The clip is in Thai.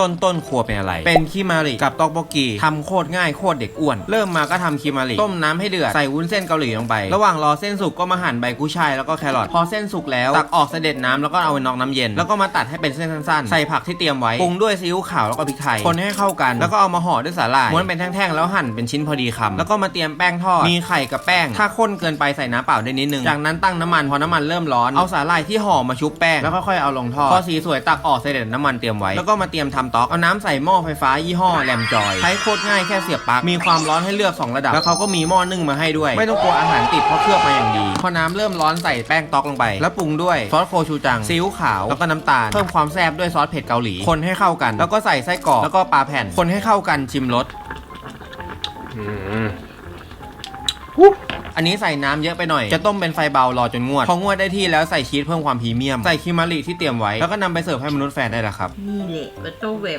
ต้นต้นครัวเป็นอะไร เป็นคิมาริกับตอกโบกีทำโคตรง่ายโคตรเด็กอ้วน เริ่มมาก็ทำคิมาริต้มน้ำให้เดือด ใส่วุ้นเส้นเกาหลีลงไป ระหว่างรอเส้นสุกก็มาหั่นใบกุ้ยช่ายแล้วก็แครอท พอเส้นสุกแล้วตักออกเสด็จน้ำแล้วก็เอาไปนอกน้ำเย็น แล้วก็มาตัดให้เป็นเส้นสั้นๆ ใส่ผักที่เตรียมไว้ ปรุงด้วยซีอิ๊วขาวแล้วก็พริกไทย คนให้เข้ากัน แล้วก็เอามาห่อด้วยสาหร่ายม้วนเป็นแท่งๆแล้วหั่นเป็นชิ้นพอดีคำแล้วก็มาเตรียมแป้งทอด มีไข่กับแป้ง ถ้าข้นเกินไปใส่น้ำเปล่าได้นิดนึง จากนั้นตั้งน้ำมันพอน้ำมันเริ่มร้อน เอาสาหร่ายที่ห่อมาชุบแป้ง แล้วค่อยๆเอาลงทอด พอสีสวยตักออกเสด็จน้ำมันเตรียมไว้ แล้วก็มาเตรียมทำต๊อกเอาน้ำใส่หม้อไฟฟ้ายี่ห้อแรมจอยใช้โคตรง่ายแค่เสียบปลั๊กมีความร้อนให้เลือก 2 ระดับ แล้วเขาก็มีหม้อนึ่งมาให้ด้วย ไม่ต้องกลัวอาหารติดเพราะเคลือบมาอย่างดี พอน้ำเริ่มร้อนใส่แป้งต๊อกลงไป แล้วปรุงด้วยซอสโคชูจังซีอิ๊วขาวแล้วก็น้ำตาลเพิ่มความแซ่บด้วยซอสเผ็ดเกาหลี คนให้เข้ากัน แล้วก็ใส่ไส้กรอกแล้วก็ปลาแผ่น คนให้เข้ากันชิมรส อันนี้ใส่น้ำเยอะไปหน่อย จะต้มเป็นไฟเบารอจนงวด พองวดได้ที่แล้วใส่ชีสเพิ่มความพรีเมียม ใส่คิมาริที่เตรียมไว้ แล้วก็นำไปเสิร์ฟให้มนุษย์แฟนได้แล้วครับ นี่แหละประตูเว็บ